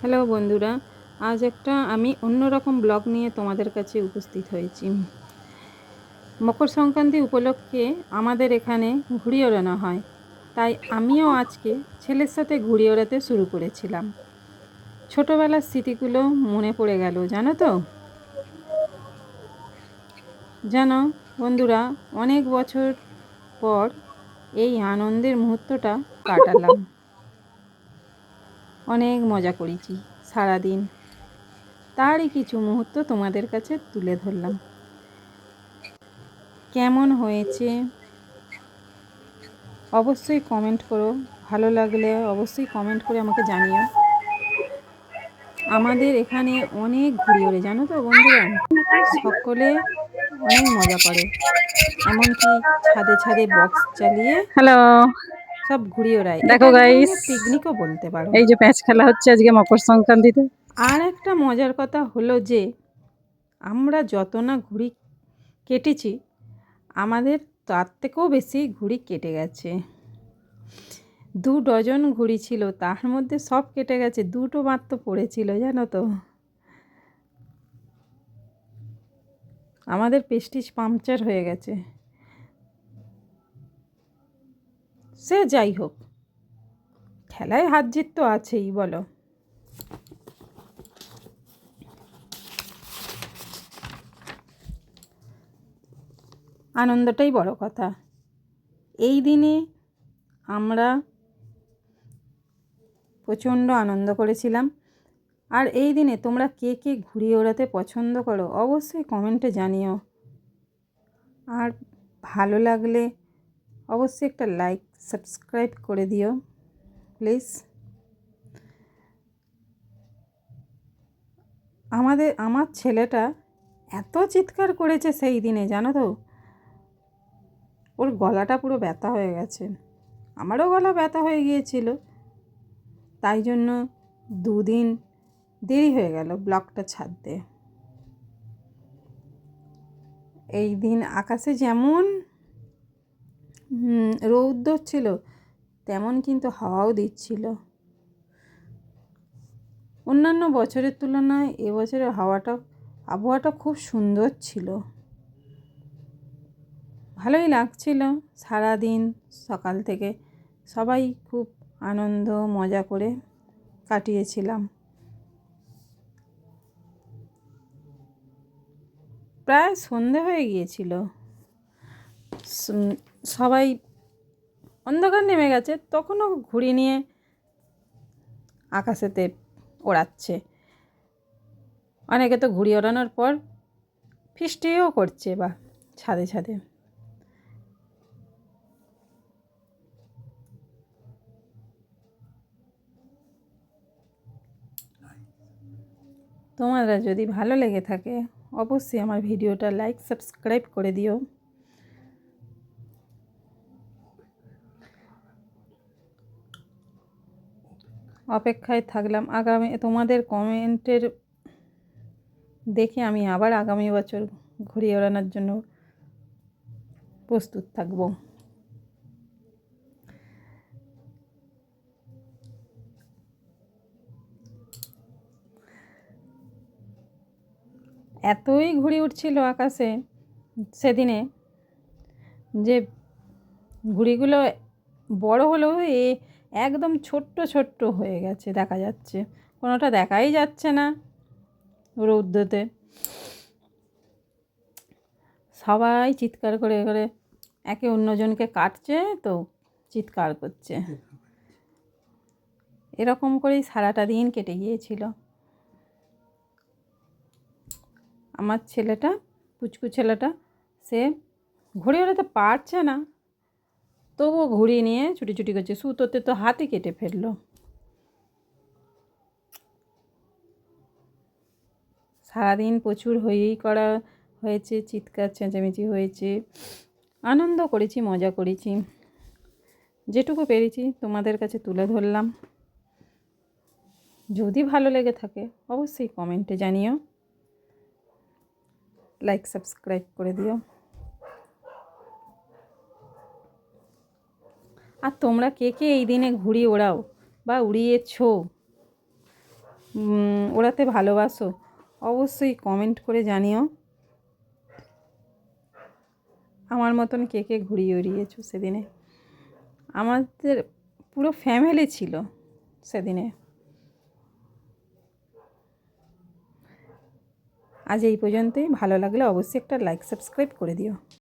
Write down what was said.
Hello বন্ধুরা, আজ একটা আমি অন্যরকম ব্লগ নিয়ে তোমাদের কাছে উপস্থিত হয়েছি। মকর সংক্রান্তি উপলক্ষে আমাদের এখানে ঘুড়ি ওড়ানো হয়। তাই আমিও আজকে ছেলের সাথে ঘুড়ি ওড়াতে শুরু করেছিলাম। ছোটোবেলার স্মৃতিগুলো মনে পড়ে গেল, জানো তো? জানো বন্ধুরা, অনেক বছর পর এই আনন্দের মুহূর্তটা কাটালাম। অনেক মজা করেছি, সারাদিন। তারই কিছু মুহূর্ত তোমাদের কাছে তুলে ধরলাম। কেমন হয়েছে? অবশ্যই কমেন্ট করো। ভালো লাগলে অবশ্যই কমেন্ট করে আমাকে জানিও। আমাদের এখানে অনেক ঘুরি ওড়ে, জানো তো বন্ধুরা? সকলে অনেক মজা করে। এমনকি ছাদে ছাদে বক্স চালিয়ে হ্যালো সব ঘুরি ওড়ায়। দেখো guys। পিকনিকও বলতে পারো। এই যে প্যাঁচ খেলা হচ্ছে আজকে মকর সংক্রান্তিতে। আর একটা মজার কথা হলো যে আমরা যত না ঘুড়ি কেটেছি আমাদের তার থেকেও বেশি ঘুড়ি কেটে গেছে। দু ডজন ঘুড়ি ছিল তার মধ্যে সব কেটে গেছে দুটো মাত্র পড়েছিল জানো তো। আমাদের পেস্টিজ পাংচার হয়ে গেছে। সে যাই হোক। খেলায় হাত জিত তো আছেই, বলো। আনন্দটাই বড় কথা। এই দিনে আমরা প্রচণ্ড আনন্দ করেছিলাম। আর এই দিনে তোমরা কে কে ঘুরিয়ে ওড়াতে পছন্দ করো, অবশ্যই কমেন্টে জানিও। আর ভালো লাগলে অবশ্যই একটা লাইক, সাবস্ক্রাইব করে দিও, প্লিজ। আমাদের, আমার ছেলেটা এত চিৎকার করেছে সেই দিনে, জানো তো? ওর গলাটা পুরো ব্যথা হয়ে গেছে। আমারও গলা ব্যথা হয়ে গিয়েছিল। তাই জন্য দুদিন দেরি হয়ে গেল ব্লকটা ছাড়তে। এই দিন আকাশে যেমন রৌদ্র ছিল, তেমন কিন্তু হাওয়াও দিচ্ছিল। অন্যান্য বছরের তুলনায় এবছরে হাওয়াটা, আবহাওয়াটা খুব সুন্দর ছিল। ভালোই লাগছিল সারাদিন সকাল থেকে। সবাই খুব আনন্দ, মজা করে কাটিয়েছিলাম। প্রায় সন্ধে হয়ে গিয়েছিল। সবাই অন্ধকার নেমে গেছে, তখনও ঘুড়ি নিয়ে আকাশেতে ওড়াচ্ছে। অনেকে তো ঘুড়ি ওড়ানোর পর ফিস্টিও করছে বা ছাদে ছাদে। তোমাদের যদি ভালো লেগে থাকে, অবশ্যই আমার ভিডিওটা লাইক, সাবস্ক্রাইব করে দিও। অপেক্ষায় থাকলাম। আগামী, তোমাদের কমেন্টের দেখে আমি আবার আগামী বছর ঘুরিয়ে ওড়ানোর জন্য প্রস্তুত থাকব। এতই ঘুড়ি উঠছিল আকাশে সেদিনে যে ঘুড়িগুলো বড় হলেও এ একদম ছোট্ট ছোট্ট হয়ে গেছে, দেখা যাচ্ছে। কোনোটা দেখাই যাচ্ছে না রৌদ্রতে সবাই চিৎকার করে করে একে অন্যজনকে কাটছে তো চিৎকার করছে। এরকম করেই সারাটা দিন কেটে গিয়েছিল। আমার ছেলেটা, পুচকু ছেলেটা, সে ঘুরে ওড়াতে পারছে না। তবুও ঘুরিয়ে নিয়ে ছুটি ছুটি করছে। সুতোতে তো হাতে কেটে ফেলল। সারাদিন প্রচুর হয়েই করা হয়েছে, চিৎকার চেঁচামেচি হয়েছে। আনন্দ করেছি, মজা করেছি। যেটুকু পেরেছি তোমাদের কাছে তুলে ধরলাম। যদি ভালো লেগে থাকে অবশ্যই কমেন্টে জানিও। লাইক, সাবস্ক্রাইব করে দিও। আর তোমরা কে কে এই দিনে ঘুড়ি ওড়াও বা উড়িয়েছো? ওড়াতে ভালোবাসো? অবশ্যই কমেন্ট করে জানিও। আমার মতন কে কে ঘুড়ি উড়িয়েছো সেদিনে? আমাদের পুরো ফ্যামিলি ছিল সেদিনে। আজ এই পর্যন্তই। ভালো লাগলে অবশ্যই একটা লাইক সাবস্ক্রাইব করে দিও।